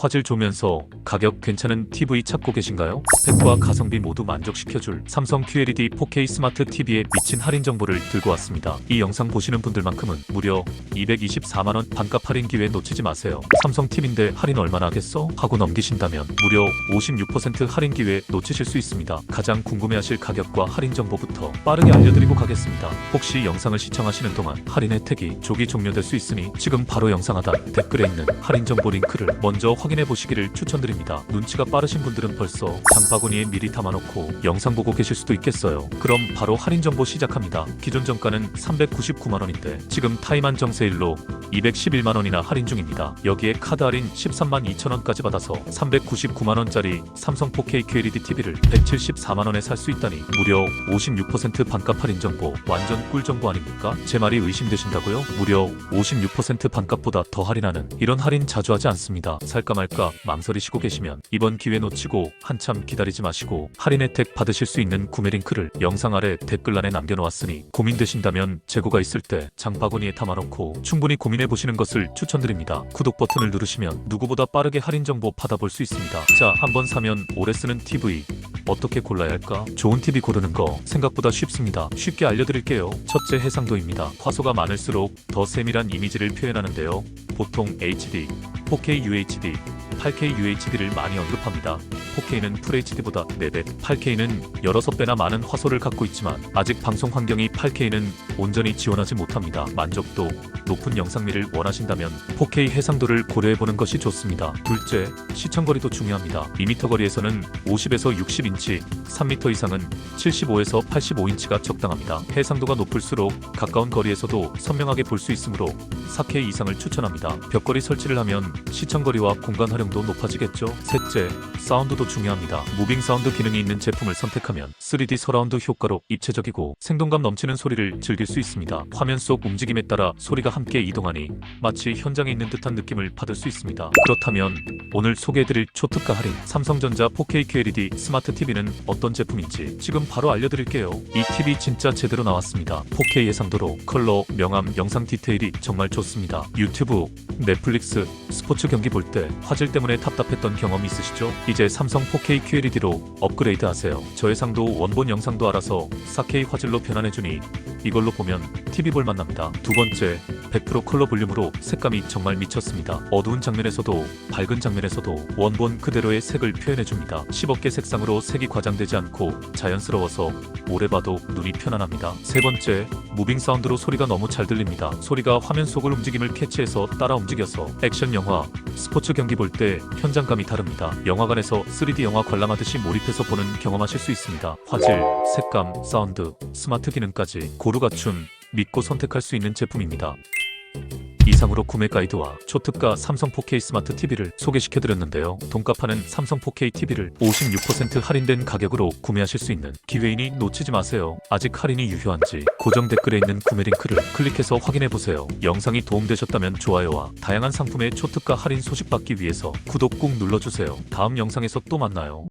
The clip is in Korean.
화질 좋으면서 가격 괜찮은 TV 찾고 계신가요? 스펙과 가성비 모두 만족시켜줄 삼성 QLED 4K 스마트 TV의 미친 할인 정보를 들고 왔습니다. 이 영상 보시는 분들만큼은 무려 224만원 반값 할인 기회 놓치지 마세요. 삼성 TV인데 할인 얼마나 하겠어? 하고 넘기신다면 무려 56% 할인 기회 놓치실 수 있습니다. 가장 궁금해하실 가격과 할인 정보부터 빠르게 알려드리고 가겠습니다. 혹시 영상을 시청하시는 동안 할인 혜택이 조기 종료될 수 있으니 지금 바로 영상 하단 댓글에 있는 할인 정보 링크를 먼저 확인 해 보시기를 추천드립니다. 눈치가 빠르신 분들은 벌써 장바구니에 미리 담아놓고 영상 보고 계실 수도 있겠어요. 그럼 바로 할인 정보 시작합니다. 기존 정가는 399만 원인데 지금 타이만 정세일로 211만 원이나 할인 중입니다. 여기에 카드 할인 13만 2천 원까지 받아서 399만 원짜리 삼성 4K QLED TV를 174만 원에 살 수 있다니 무려 56% 반값 할인 정보 완전 꿀 정보 아닙니까? 제 말이 의심되신다고요? 무려 56% 반값보다 더 할인하는 이런 할인 자주 하지 않습니다. 살까 말까 망설이시고 계시면 이번 기회 놓치고 한참 기다리지 마시고 할인 혜택 받으실 수 있는 구매 링크를 영상 아래 댓글란에 남겨놓았으니 고민되신다면 재고가 있을 때 장바구니에 담아놓고 충분히 고민해 보시는 것을 추천드립니다. 구독 버튼을 누르시면 누구보다 빠르게 할인 정보 받아볼 수 있습니다. 자, 한번 사면 오래 쓰는 TV 어떻게 골라야 할까? 좋은 TV 고르는 거 생각보다 쉽습니다. 쉽게 알려드릴게요. 첫째 해상도입니다. 화소가 많을수록 더 세밀한 이미지를 표현하는데요. 보통 HD, 4K UHD, 8K UHD를 많이 언급합니다. 4K는 FHD보다 4배, 8K는 열여섯 배나 많은 화소를 갖고 있지만 아직 방송 환경이 8K는 온전히 지원하지 못합니다. 만족도 높은 영상미를 원하신다면 4K 해상도를 고려해보는 것이 좋습니다. 둘째, 시청거리도 중요합니다. 2m 거리에서는 50에서 60인치, 3m 이상은 75에서 85인치가 적당합니다. 해상도가 높을수록 가까운 거리에서도 선명하게 볼 수 있으므로 4K 이상을 추천합니다. 벽걸이 설치를 하면 시청거리와 공간 활용도 높아지겠죠. 셋째, 사운드 도 중요합니다. 무빙 사운드 기능이 있는 제품을 선택하면 3D 서라운드 효과로 입체적이고 생동감 넘치는 소리를 즐길 수 있습니다. 화면 속 움직임에 따라 소리가 함께 이동하니 마치 현장에 있는 듯한 느낌을 받을 수 있습니다. 그렇다면 오늘 소개해드릴 초특가 할인 삼성전자 4K QLED 스마트 TV는 어떤 제품인지 지금 바로 알려드릴게요. 이 TV 진짜 제대로 나왔습니다. 4K 해상도로 컬러, 명암, 영상 디테일이 정말 좋습니다. 유튜브, 넷플릭스, 스포츠 경기 볼 때 화질 때문에 답답했던 경험 있으시죠? 이제 삼성 4K QLED로 업그레이드 하세요. 저해상도 원본 영상도 알아서 4K 화질로 변환해주니 이걸로 보면 TV 볼만 납니다. 두 번째, 100% 컬러 볼륨으로 색감이 정말 미쳤습니다. 어두운 장면에서도 밝은 장면에서도 원본 그대로의 색을 표현해줍니다. 10억개 색상으로 색이 과장되지 않고 자연스러워서 오래 봐도 눈이 편안합니다. 세 번째, 무빙 사운드로 소리가 너무 잘 들립니다. 소리가 화면 속을 움직임을 캐치해서 따라 움직여서 액션 영화, 스포츠 경기 볼 때 현장감이 다릅니다. 영화관에서 3D 영화 관람하듯이 몰입해서 보는 경험하실 수 있습니다. 화질, 색감, 사운드, 스마트 기능까지 고루 갖춘 믿고 선택할 수 있는 제품입니다. 이상으로 구매 가이드와 초특가 삼성 4K 스마트 TV를 소개시켜드렸는데요. 돈값하는 삼성 4K TV를 56% 할인된 가격으로 구매하실 수 있는 기회이니 놓치지 마세요. 아직 할인이 유효한지 고정 댓글에 있는 구매 링크를 클릭해서 확인해보세요. 영상이 도움되셨다면 좋아요와 다양한 상품의 초특가 할인 소식 받기 위해서 구독 꾹 눌러주세요. 다음 영상에서 또 만나요.